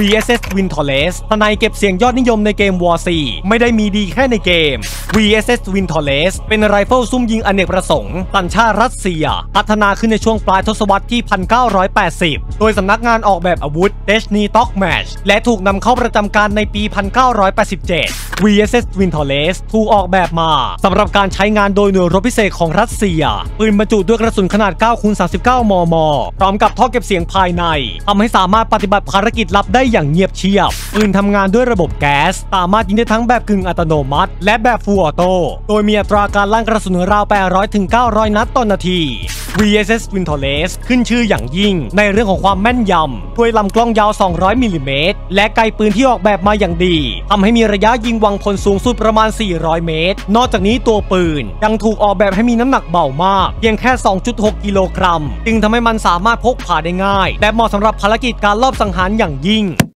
VSS w i n t o r l e s ทนายเก็บเสียงยอดนิยมในเกม War 4 ไม่ได้มีดีแค่ในเกม VSS w i n t o r l e s เป็นไรเฟิลซุ่มยิงอเนกประสงค์สัญชาติรัสเซีย พัฒนาขึ้นในช่วงปลายทศวรรษที่ 1980 โดยสำนักงานออกแบบอาวุธ d e s h n y t o k m a t c h และถูกนำเข้าประจำการในปี 1987 VSS w i n t o r l e s ถูกออกแบบมาสำหรับการใช้งานโดยหน่วยรบพิเศษของรัสเซีย ปืนบรรจุด้วยกระสุนขนาด9คูณ39 มม พร้อมกับท่อเก็บเสียงภายในทำให้สามารถปฏิบัติภารกิจลับได้ได้อย่างเงียบเชียบปืนทำงานด้วยระบบแก๊สสามารถยิงได้ทั้งแบบกึ่งอัตโนมัติ และแบบฟูลออโต้โดยมีอัตราการลั่นกระสุนราว 800ถึง900 นัดต่อนาที VSS w i n t o r l e s ขึ้นชื่ออย่างยิ่ง ในเรื่องของความแม่นยำด้วยลำกล้องยาว 200มิลลิเมตรและไกลปืนที่ออกแบบมาอย่างดีทำให้มีระยะยิงวางพลสูงสุดประมาณ 400 เมตร นอกจากนี้ตัวปืน ยังถูกออกแบบให้มีน้ำหนักเบามาก เพียงแค่ 2.6 กิโลกรัม จึงทำให้มันสามารถพกพาได้ง่าย และเหมาะสำหรับภารกิจการลอบสังหารอย่างยิ่ง